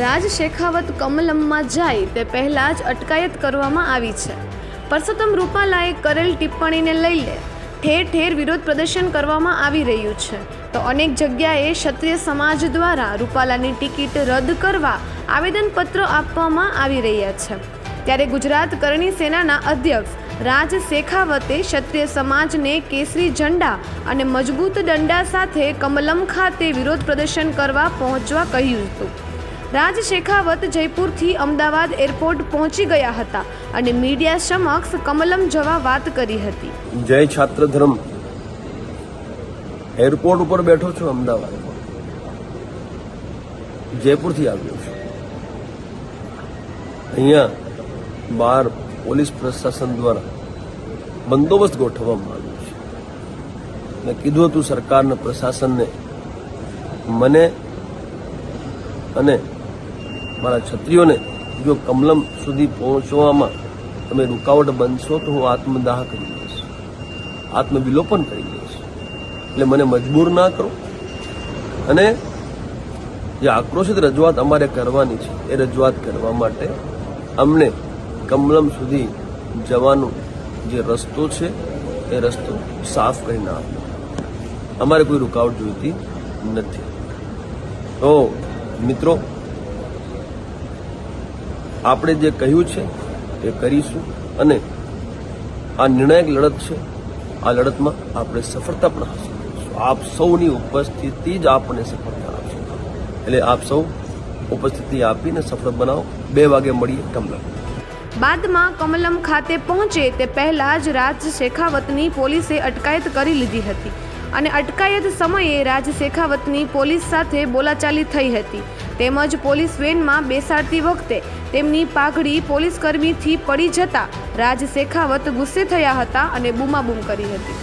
રાજ શેખાવત કમલમમાં જાય તે પહેલાં જ અટકાયત કરવામાં આવી છે. પરસોત્તમ રૂપાલાએ કરેલ ટિપ્પણીને લઈને ઠેર ઠેર વિરોધ પ્રદર્શન કરવામાં આવી રહ્યું છે. તો અનેક જગ્યાએ ક્ષત્રિય સમાજ દ્વારા રૂપાલાની ટિકિટ રદ કરવા આવેદનપત્રો આપવામાં આવી રહ્યા છે. ત્યારે ગુજરાત કરણી સેનાના અધ્યક્ષ રાજ શેખાવતે ક્ષત્રિય સમાજને કેસરી ઝંડા અને મજબૂત દંડા સાથે કમલમ ખાતે વિરોધ પ્રદર્શન કરવા પહોંચવા કહ્યું હતું. રાજ શેખાવત જયપુરથી અમદાવાદ એરપોર્ટ પહોંચી ગયા હતા અને મીડિયા સમક્ષ કમલમ જવા વાત કરી હતી. જય છાત્ર ધર્મ એરપોર્ટ ઉપર બેઠો છું અમદાવાદ. જયપુરથી આવ્યો છું. અહીંયા બહાર પોલીસ પ્રશાસન દ્વારા બંદોબસ્ત ગોઠવવામાં આવ્યો છે. મેં કીધું હતું સરકારને, પ્રશાસનને. મને અને મારા છત્રીઓને જો કમલમ સુધી પહોંચવામાં તમે રૂકાવટ બનશો તો હું આત્મદાહ કરી દઈશ. આત્મવિલોપન કરી દઈશ. એટલે મને મજબૂર ના કરો. અને જે આક્રોશિત રજૂઆત અમારે કરવાની છે, એ રજૂઆત કરવા માટે અમને કમલમ સુધી જવાનો જે રસ્તો છે, એ રસ્તો સાફ કરીને આપ્યો અમારે કોઈ રૂકાવટ જોઈતી નથી. તો મિત્રો આપણે જે કહ્યું છે, એ કરીશું. અને આ નિર્ણાયક લડત છે, આ લડતમાં આપણે સફળતા પણ હાંસલ કરીશું. આપ સૌની ઉપસ્થિતિ જ આપણને સફળતા આપશે. એટલે આપ સૌ ઉપસ્થિતિ આપીને સફળ બનાવો. બે વાગે મળીએ, કમલમ. બાદમાં કમલમ ખાતે પહોંચે તે પહેલાં જ રાજ શેખાવતની પોલીસે અટકાયત કરી લીધી હતી. અને અટકાયત સમયે રાજ શેખાવતની પોલીસ સાથે બોલાચાલી થઈ હતી. તેમજ પોલીસ વેનમાં બેસાડતી વખતે તેમની પાઘડી પોલીસકર્મીથી પડી જતા રાજ શેખાવત ગુસ્સે થયા હતા અને બૂમાબૂમ કરી હતી.